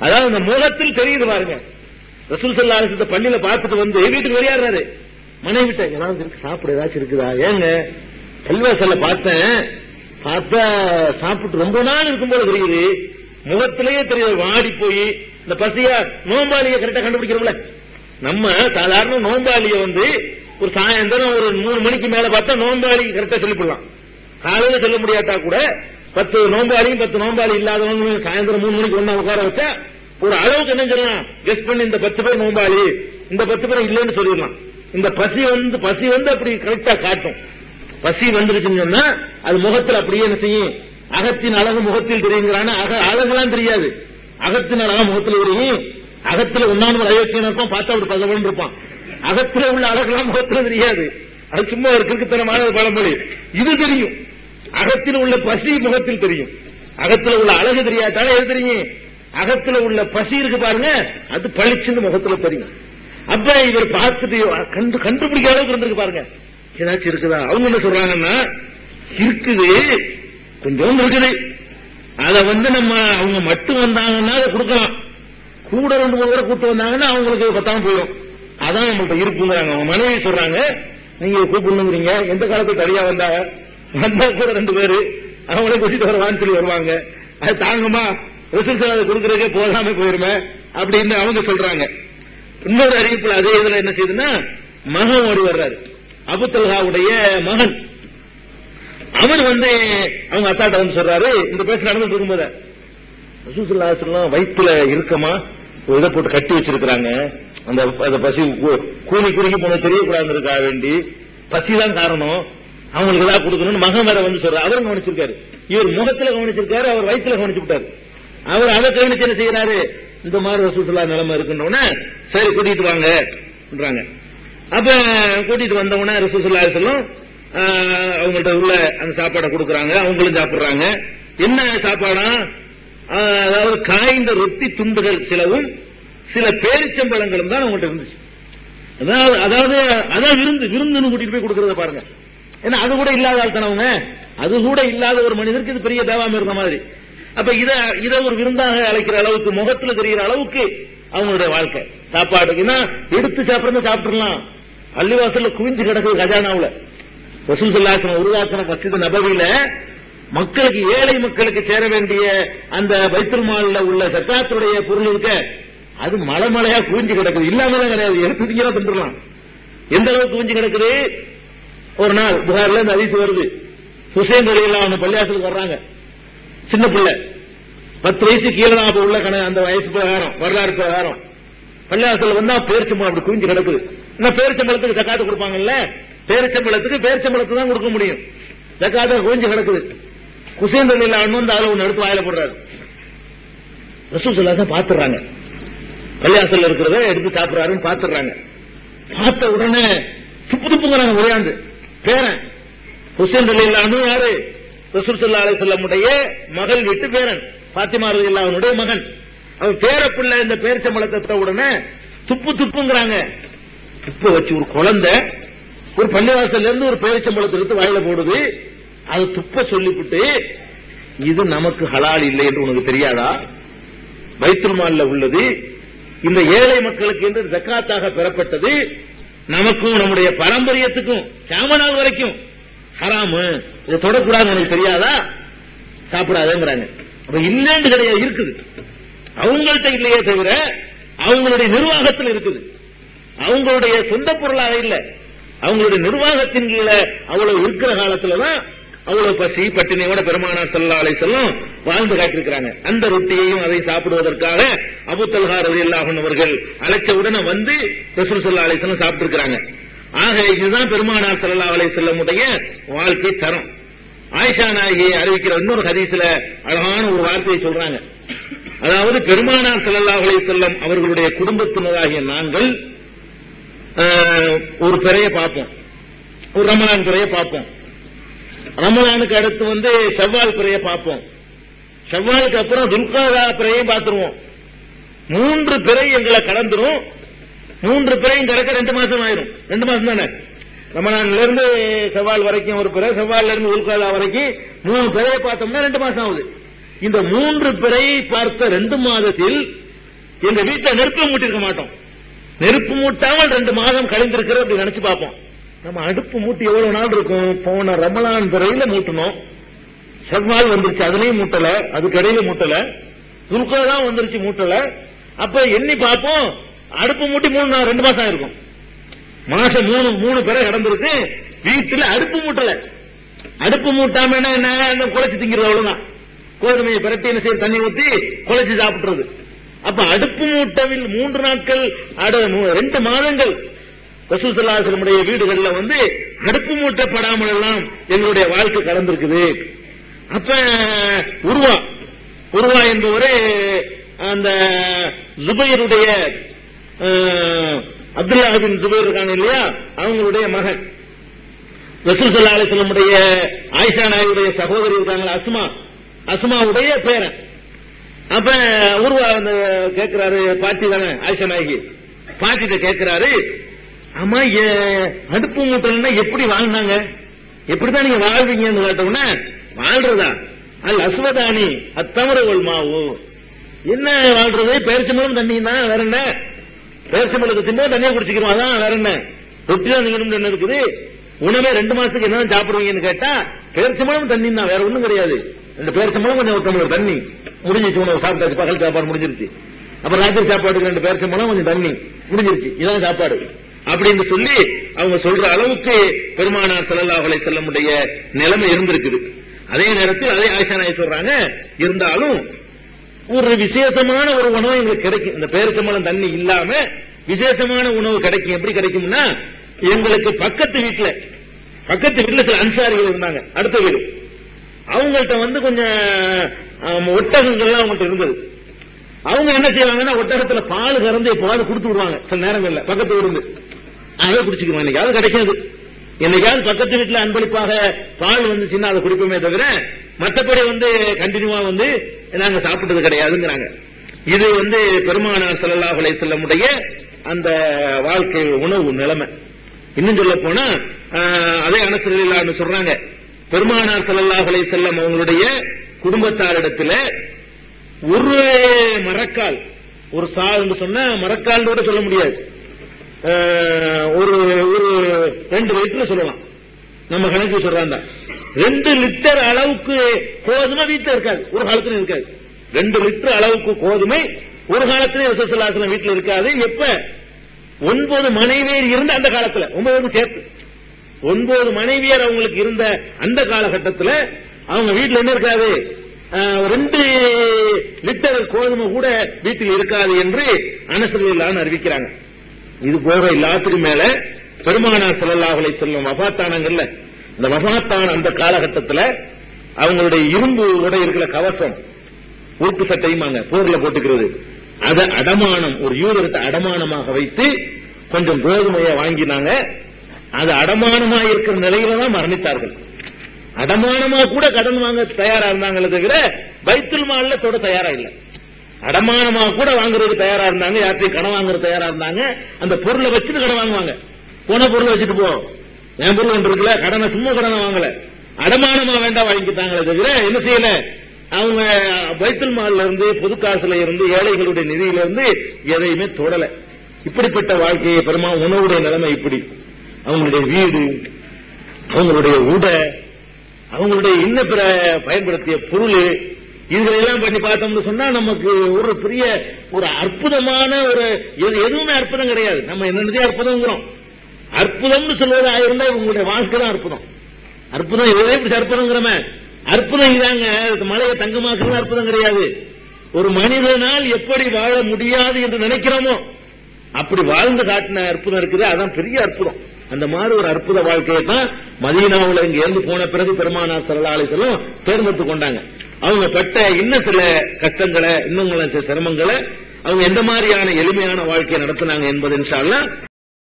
அதாவது அந்த முகத்தில் தெரியுது பாருங்க. ரசூல் சல்லா இந்த பள்ளியில பார்த்துட்டு வந்து வீட்டுக்கு வெளியாடுறாரு மனைவிட்ட ஏதாவது இருக்கு? சாப்பிட ஏதாச்சும் இருக்குதா? ஏங்க கல்வாசல்ல பார்த்தேன். பார்த்தா சாப்பிட்டு ரொம்ப நாள் இருக்கும் போல தெரியுது. முகத்திலேயே தெரியுது வாடி போய் இந்த பசியா நோம்பாளிய கரெக்டா கண்டுபிடிக்கிறோம்ல. நம்ம சாதாரண நோம்பாளிய வந்து ஒரு சாயந்தரம் ஒரு மூணு மணிக்கு மேல பார்த்தா நோம்பாளி கரெக்டா சொல்லிவிடலாம் காலையில சொல்ல முடியாட்டா கூட பத்து நோம்பாளியும் பத்து நோம்பாளி இல்லாதவங்க சாயந்தரம் மூணு மணிக்கு ஒன்னா உட்கார வச்சா ஒரு அளவுக்கு என்ன சொல்லலாம் கெஸ்ட் பண்ணி இந்த பத்து பேர் நோம்பாளி இந்த பத்து பேர் இல்லைன்னு சொல்லிடலாம். இந்த பசி வந்து பசி வந்து அப்படி கரெக்டா காட்டும். பசி வந்துருச்சுன்னு சொன்னா அது முகத்தில் அப்படியே என்ன செய்யும்? அகத்தின் அழகு முகத்தில் தெரியுங்கிறான. அக அழகுலாம் தெரியாது. அகத்தின் அழகா முகத்தில் தெரியும். அகத்துல உண்ணாமல் அயோக்கியம் இருப்பான்? பார்த்தா அப்படி பகவன் இருப்பான். அகத்துல உள்ள அழகுலாம் முகத்துல தெரியாது. அது சும்மா ஒரு கிறுக்குத்தனமான ஒரு பழமொழி. இது தெரியும். அகத்தில் உள்ள பசி முகத்தில் தெரியும். அகத்தில் உள்ள அழகு தெரியாதால எது தெரியும்? அகத்தில் உள்ள பசி இருக்கு பாருங்க அது பளிச்சுன்னு முகத்துல தெரியும். அப்ப இவர் பார்த்துட்டு கண்டு கண்டுபிடிக்க அளவுக்கு இருந்திருக்கு பாருங்க. ஏதாச்சும் இருக்குதா? அவங்க என்ன சொல்றாங்கன்னா இருக்குது கொஞ்சம் இருக்குது. அதை வந்து நம்ம அவங்க மட்டும் வந்தாங்கன்னா அதை கொடுக்கலாம். கூட ரெண்டு மூணு பேரை கூட்டு வந்தாங்கன்னா அவங்களுக்கு பத்தாம போயிடும். அதான் நம்மள்ட்ட இருக்குங்கிறாங்க அவங்க மனைவி சொல்றாங்க நீங்க கூப்பிடணுங்கிறீங்க. எந்த காலத்துல தனியா வந்தாங்க? வந்தா கூட ரெண்டு பேரு. அவங்களே கூட்டிட்டு வருவான்னு சொல்லி வருவாங்க. அது தாங்கம்மா ரிசல்ட் அதை கொடுக்கறதுக்கே போகாம போயிருமே அப்படின்னு அவங்க சொல்றாங்க. இன்னொரு அறிவிப்புல அதே இதுல என்ன செய்யுதுன்னா மகன் ஒரு வர்றாரு. அபுத்தல்ஹாவுடைய மகன். அவன் வந்து அவங்க அத்தாட்ட வந்து சொல்றாரு இந்த பேச நடந்துட்டு இருக்கும்போது. ரசூசுல்லாசல்லாம் வயிற்றுல இருக்கமா? ஒரு இதை போட்டு கட்டி வச்சிருக்கிறாங்க. அந்த அந்த பசி கூ- கூனி குறுகி போன இருக்கா வேண்டி. பசிதான் காரணம். அவங்களுக்கு ஏதாவது கொடுக்கணும்னு மகன் வேற வந்து சொல்றாரு. அவரும் கவனிச்சிருக்காரு. இவர் முகத்துல கவனிச்சிருக்காரு அவர் வயிற்றுல கவனிச்சு விட்டாரு அவர் அதை கவனிச்சு என்ன செய்யறாரு? இந்த மாதிரி சுற்றுலா நிலைமை இருக்குன்னு சரி கூட்டிட்டு வாங்கன்றாங்க அப்ப கூட்டிட்டு வந்தவொடனே சுற்றுலா சொல்லும்? அவங்கள்ட்ட உள்ள அந்த சாப்பாடை கொடுக்கறாங்க அவங்களும் சாப்பிடுறாங்க. என்ன சாப்பாடா? அதாவது காய்ந்த ரொட்டி துண்டுகள் சிலவும் சில பேரிச்சம்பழங்களும் தான் அவங்கள்ட்ட இருந்துச்சு. அதாவது அதாவது அதான் விருந்து விருந்துன்னு கூட்டிட்டு போய் கொடுக்கறத பாருங்க. ஏன்னா அது கூட இல்லாத ஆள் அது கூட இல்லாத ஒரு மனிதருக்கு இது பெரிய தேவாம இருந்த மாதிரி. அப்ப இத இத ஒரு விருந்தாக அழைக்கிற அளவுக்கு முகத்துல தெரிகிற அளவுக்கு அவங்களுடைய வாழ்க்கை. சாப்பாடு ஏன்னா எடுத்து சாப்பிடுறது சாப்பிடலாம். அள்ளிவாசல்ல குவிஞ்சு கிடக்குது கஜானாவுல. ரசூல் சல்லாசனம் உருவாக்கின மஸ்ஜித் நபவியில மக்களுக்கு ஏழை மக்களுக்கு சேர வேண்டிய அந்த பைத்துல் மால்ல உள்ள சத்தாத்துடைய பொருள் இருக்க அது மலை மலையா குவிஞ்சு கிடக்குது. இல்லாமலாம் கிடையாது. எடுத்து திங்கிறா எந்த அளவுக்கு குவிஞ்சு கிடக்குது? ஒரு நாள் புகார்ல இந்த அதிசு வருது. ஹுசேன் அலியெல்லாம் அவங்க பள்ளியாசலுக்கு வர்றாங்க. சின்ன பிள்ளை. பத்து வயசு கீழே அப்ப உள்ள கண அந்த வயசு பிரகாரம் வரலாறு பிரகாரம். பள்ளியாசல் வந்தா பேரிச்சம்பளம் அப்படி குவிஞ்சு கிடக்குது. இந்த பேரிச்சம்பளத்துக்கு சக்காத்து கொடுப்பாங்கல்ல? பேரிச்சம்பளத்துக்கு பேரிச்சம்பளத்துக்கு தான் கொடுக்க முடியும். சக்காத்த குவிஞ்சு கிடக்குது. குசேன் அலியில் வந்து அதில் ஒன்று எடுத்து வாயில போடுறாரு. ரசூல் சொல்லாதான் பாத்துறாங்க. பள்ளியாசல்ல இருக்கிறத எடுத்து சாப்பிடுறாருன்னு பாத்துறாங்க. பார்த்த உடனே துப்பு துப்புங்கிறாங்க உரையாண்டு பேரன். ஹுசேன் அலில்லான்னு யாரு? ரசூல் சல்லா அலிசல்லமுடைய மகள் வீட்டு பேரன். பாத்திமா ரலியல்லாஹுடைய மகன். அவன் பேரப்பிள்ளை இந்த பேரிச்சம்பழத்தை உடனே துப்பு துப்புங்கிறாங்க. துப்ப வச்சு ஒரு குழந்தை ஒரு பள்ளிவாசல்ல இருந்து ஒரு பேரிச்சம்பழத்தை எடுத்து வாயில போடுது. அது துப்ப சொல்லிவிட்டு இது நமக்கு ஹலால் இல்லை என்று உனக்கு தெரியாதா? பைத்துல் மால்ல உள்ளது. இந்த ஏழை மக்களுக்கு என்று ஜக்காத்தாக பெறப்பட்டது. நமக்கும் நம்முடைய பாரம்பரியத்துக்கும் கேமனால் வரைக்கும். ஹராமு இதை தொடக்கூடாது உனக்கு தெரியாதா? சாப்பிடாதேங்கிறாங்க. அப்ப இல்லைன்னு கிடையாது இருக்குது. அவங்கள்ட்ட இல்லையே தவிர அவங்களுடைய நிர்வாகத்தில் இருக்குது. அவங்களுடைய சொந்த பொருளாக இல்லை. அவங்களுடைய நிர்வாகத்தின் கீழே அவ்வளவு இருக்கிற காலத்துலதான் அவ்வளவு பசி பட்டினியோட பெருமானார் ஸல்லல்லாஹு செல்லும் வாழ்ந்து காட்டியிருக்கிறாங்க. அந்த ரொட்டியையும் அதை சாப்பிடுவதற்காக அபு தல்ஹா ரலியல்லாஹு அவர்கள் அழைச்ச உடனே வந்து ரசூல் ஸல்லல்லாஹு அலைஹி வஸல்லம் சாப்பிட்டிருக்கிறாங்க. ஆக இதுதான் பெருமானார் ஸல்லல்லாஹு அலை செல்லமுடைய வாழ்க்கை தரம். ஆயிஷா நாயகி அறிவிக்கிற இன்னொரு ஹதீஸ்ல அழகான ஒரு வார்த்தையை சொல்றாங்க. அதாவது பெருமானார் ஸல்லல்லாஹு அலை செல்லம் அவர்களுடைய குடும்பத்தினராகிய நாங்கள் ஆஹ், ஒரு பிறைய பார்ப்போம். ஒரு ரமலான் பிறைய பார்ப்போம். ரமலானுக்கு அடுத்து வந்து செவ்வால் பிறைய பார்ப்போம். செவ்வாலுக்கு அப்புறம் துல்காதா பிறையும் பார்த்துருவோம். மூன்று பிறை எங்களை கடந்துரும். மூன்று பிறையும் கடக்க ரெண்டு மாசம் ஆயிரும். ரெண்டு மாசம் தானே? ரமலான்ல இருந்து செவ்வால் வரைக்கும் ஒரு பிறை செவ்வால்ல இருந்து உல்காதா வரைக்கும் மூணு பிறையை பார்த்தோம்னா ரெண்டு மாசம் ஆகுது. இந்த மூன்று பிறையை பார்த்த ரெண்டு மாதத்தில் எங்க வீட்டை நெருப்பு மூட்டிருக்க மாட்டோம். நெருப்பு மூட்டாமல் ரெண்டு மாதம் கழிந்திருக்கிறோம் அப்படி நினைச்சு பார்ப்போம். நம்ம அடுப்பு மூட்டி எவ்வளவு நாள் இருக்கும்? போன ரமலான் பிறையில மூட்டணும். செவ்வால் வந்துருச்சு அதுலயும் மூட்டல அதுக்கு இடையில மூட்டல துருக்கா தான் வந்துருச்சு மூட்டல. அப்ப எண்ணி பார்ப்போம் அடுப்பு மூட்டி மூணு நாள் ரெண்டு மாசம் ஆயிருக்கும். மாசம் மூணு மூணு பேரை கிடந்திருக்கு வீட்டுல அடுப்பு மூட்டல. அடுப்பு மூட்டாம என்ன? என்ன குழைச்சு திங்கிறது அவ்வளவுதான். கோதுமையை பிரட்டி என்ன செய்ய தண்ணி ஊத்தி குழைச்சு சாப்பிடுறது அப்ப அடுப்பு மூட்டவில் மூன்று நாட்கள் அட- ரெண்டு மாதங்கள் ரசூசல்லாசலமுடைய வீடுகள்ல வந்து அடுப்பு மூட்டப்படாமல் எல்லாம் எங்களுடைய வாழ்க்கை கலந்திருக்குது அப்ப உருவா. உருவா என்பவரு அந்த ஜுபைருடைய அப்துல்லாஹின் அப்துல்லா ஜுபைர் இருக்காங்க இல்லையா? அவங்களுடைய மகன். ரசூல் அலிஸ்லமுடைய ஆயிஷா நாயுடைய சகோதரி இருக்காங்களா அஸ்மா. அஸ்மாவுடைய பேரன். அப்ப உருவா அந்த பாட்டி தானே ஆயிஷா நாயகி. பாட்டிட்ட கேட்கிறாரு ஆமா ஏ- அடுப்பு மூட்டல்னா எப்படி வாழ்ந்தாங்க? எப்படிதான் நீங்க வாழ்வீங்கன்னு கேட்டோம்னா வாழ்றதா? அல் அஸ்வதானி அத்தமரவள் மாவு. என்ன வாழ்றது? பேரிச்சம்பளம் தண்ணி தான் வேற என்ன? பேரிச்சம்பளத்துக்கு தின்னா தண்ணியை குடிச்சுக்கிறோம் அதான் வேற என்ன? ரொட்டி தான் என்ன இருக்குது? உணவே ரெண்டு மாசத்துக்கு என்ன சாப்பிடுவீங்கன்னு கேட்டா பேரிச்சம்பளம் தண்ணி தான் வேற ஒண்ணும் கிடையாது. ரெண்டு பேரிச்சம்பளம் கொஞ்சம் ஒரு தண்ணி. முடிஞ்சிச்சு உணவு சாப்பிட்டாச்சு பகல் சாப்பாடு முடிஞ்சிருச்சு. அப்புறம் ராத்திரி சாப்பாடுக்கு ரெண்டு பேரிச்சம்பளம் கொஞ்சம் தண்ணி. முடிஞ்சிருச்சு. இதான் சாப்பாடு. அப்படின்னு சொல்லி அவங்க சொல்ற அளவுக்கு பெருமானார் ஸல்லல்லாஹு அலைஹி செல்லமுடைய நிலைமை இருந்திருக்குது. அதே நேரத்தில் அதே ஆயிஷா நாயகி சொல்றாங்க இருந்தாலும் ஒரு விசேஷமான ஒரு உணவு எங்களுக்கு கிடைக்கும். இந்த பேரிச்சம்பழம் தண்ணி இல்லாம விசேஷமான உணவு கிடைக்கும். எப்படி கிடைக்கும்னா எங்களுக்கு பக்கத்து வீட்டுல பக்கத்து வீட்டுல சில அன்சாரிகள் இருந்தாங்க அடுத்த வீடு. அவங்கள்ட்ட வந்து கொஞ்சம் ஒட்டகங்கள்லாம் அவங்கள்ட்ட இருந்தது. அவங்க என்ன செய்வாங்கன்னா ஒட்டகத்துல பால் கறந்து பால் கொடுத்து விடுவாங்க சில நேரங்கள்ல பக்கத்து இருந்து. அதை குடிச்சுக்குவோம் என்னைக்காவது கிடைக்காது. என்னைக்காவது பக்கத்து வீட்டுல அன்பளிப்பாக பால் வந்துச்சுன்னா அதை குடிப்போமே தவிர மற்றபடி வந்து கண்டினியூவா வந்து நாங்க சாப்பிட்டது கிடையாதுங்கிறாங்க. இது வந்து பெருமானார் ஸல்லல்லாஹு அலைஹி வஸல்லமுடைய அந்த வாழ்க்கை உணவு நிலைமை. இன்னும் சொல்ல போனா அதே அனசரில்லான்னு சொல்றாங்க. பெருமானார் ஸல்லல்லாஹு அலைஹி அவங்களுடைய குடும்பத்தாரிடத்துல ஒரு மரக்கால் ஒரு சால்னு சொன்னா மரக்கால் கூட சொல்ல முடியாது. ஒரு ஒரு ரெண்டு லிட்டர் சொல்லலாம். நம்ம கணக்கு சொல்றாங்க. ரெண்டு லிட்டர் அளவுக்கு கோதுமை வீட்டுல இருக்காது. ஒரு காலத்துல இருக்காது. ரெண்டு லிட்டர் அளவுக்கு கோதுமை ஒரு காலத்துல விசேஷலாசனம் வீட்டுல இருக்காது. எப்ப? ஒன்பது மனைவியர் இருந்த அந்த காலத்துல. ஒன்பது சேர்த்து. ஒன்பது மனைவியர் அவங்களுக்கு இருந்த அந்த காலகட்டத்துல அவங்க வீட்டுல என்ன இருக்காது? ஆஹ், ரெண்டு லிட்டர் கோதுமை கூட வீட்டில் இருக்காது என்று அனசரில்லான்னு அறிவிக்கிறாங்க. இது போக எல்லாத்துக்கும் மேல பெருமானார் ஸல்லல்லாஹு செல்லும் மகாத்தானங்கள்ல இந்த வஃபாத்தான அந்த காலகட்டத்துல அவங்களுடைய இரும்பு உடை இருக்கிற கவசம் ஊட்டு சட்டையுமாங்க போர்ல போட்டுக்கிறது. அத அடமானம் ஒரு யூதரத்தை அடமானமாக வைத்து கொஞ்சம் கோதுமையை வாங்கினாங்க. அது அடமானமா இருக்கிற நிலையில தான் மரணித்தார்கள். அடமானமா கூட கடன் வாங்க தயாரா இருந்தாங்களே தவிர பைத்துல் மால்ல தொட தயாரா இல்ல. அடமானமா கூட வாங்குறதுக்கு தயாரா இருந்தாங்க யார்ட்டையும் கடன் வாங்குறது தயாரா இருந்தாங்க. அந்த பொருளை வச்சுட்டு கடன் வாங்குவாங்க. போன பொருளை வச்சுட்டு போ. என் பொருள் ஒன்று இருக்குல்ல கடனை சும்மா கடனை வாங்கல. அடமானமா வேண்டாம் வாங்கிட்டாங்களே தவிர என்ன செய்யல? அவங்க வைத்தல் மால்ல இருந்து பொது காசுல இருந்து ஏழைகளுடைய நிதியில இருந்து எதையுமே தொடல. இப்படிப்பட்ட வாழ்க்கையை பெருமா உணவுடைய நிலைமை இப்படி. அவங்களுடைய வீடு அவங்களுடைய உடை அவங்களுடைய இன்ன பிற பயன்படுத்திய பொருள் இதுகளெல்லாம் பண்ணி பார்த்தோம்னு சொன்னா நமக்கு ஒரு பெரிய ஒரு அற்புதமான ஒரு எது- எதுவுமே அற்புதம் கிடையாது. நம்ம என்னென்னதே அற்புதம்ங்கிறோம். அற்புதம்னு சொல்வது ஆயிருந்தா உங்களுடைய வாழ்க்கை தான் அற்புதம். அற்புதம் எதே இப்படி அற்புதங்கிறம அற்புதம் இதாங்க. இது மலையை தங்கமாக்குறது அற்புதம் கிடையாது. ஒரு மனிதனால் எப்படி வாழ முடியாது என்று நினைக்கிறோமோ அப்படி வாழ்ந்து காட்டின அற்புதம் இருக்குது. அதான் பெரிய அற்புதம். அந்த மாதிரி ஒரு அற்புத வாழ்க்கையை தான் மதீனாவுல இங்க இருந்து போன பிறகு பெருமானா ஸல்லல்லாஹு அலைஹி தேர்ந்தெடுத்து கொண்டாங்க. அவங்க பட்ட இன்னும் சில கஷ்டங்களை இன்னும் சில சிரமங்களை அவங்க எந்த மாதிரியான எளிமையான வாழ்க்கையை நடத்தினாங்க என்பது இன்ஷா